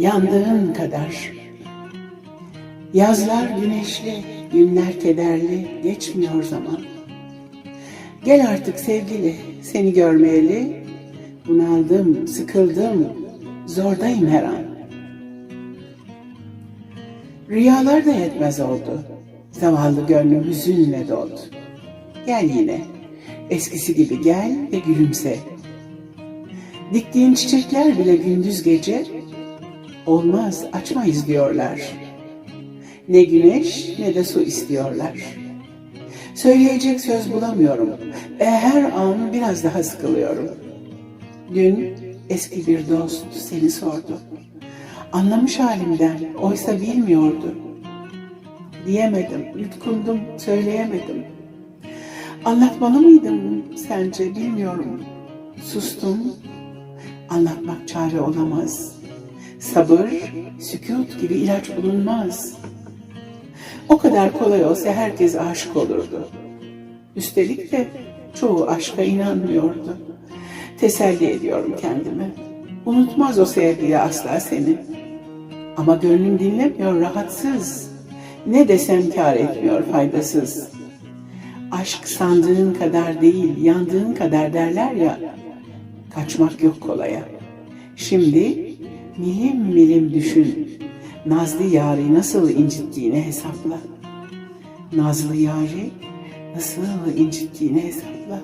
yandığın kadar. Yazlar güneşli, günler kederli, geçmiyor zaman. Gel artık sevgili, seni görmeyeli. Bunaldım, sıkıldım, zordayım her an. Rüyalar da yetmez oldu. Zavallı gönlüm hüzünle doldu. Gel yine, eskisi gibi gel ve gülümse. Diktiğin çiçekler bile gündüz gece, olmaz açmayız diyorlar. Ne güneş ne de su istiyorlar. Söyleyecek söz bulamıyorum ve her an biraz daha sıkılıyorum. Dün eski bir dost seni sordu. Anlamış halimden, oysa bilmiyordu. Diyemedim, yutkundum, söyleyemedim. Anlatmalı mıydım sence bilmiyorum. Sustum, anlatmak çare olamaz. Sabır, sükut gibi ilaç bulunmaz. O kadar kolay olsa herkes aşık olurdu. Üstelik de çoğu aşka inanmıyordu. Teselli ediyorum kendimi. Unutmaz o sevgili asla seni. Ama gönlüm dinlemiyor, rahatsız. Ne desem kar etmiyor, faydasız. Aşk sandığın kadar değil, yandığın kadar derler ya. Kaçmak yok kolaya. Şimdi milim milim düşün. Nazlı yari nasıl incittiğini hesapla. Nazlı yari nasıl incittiğini hesapla.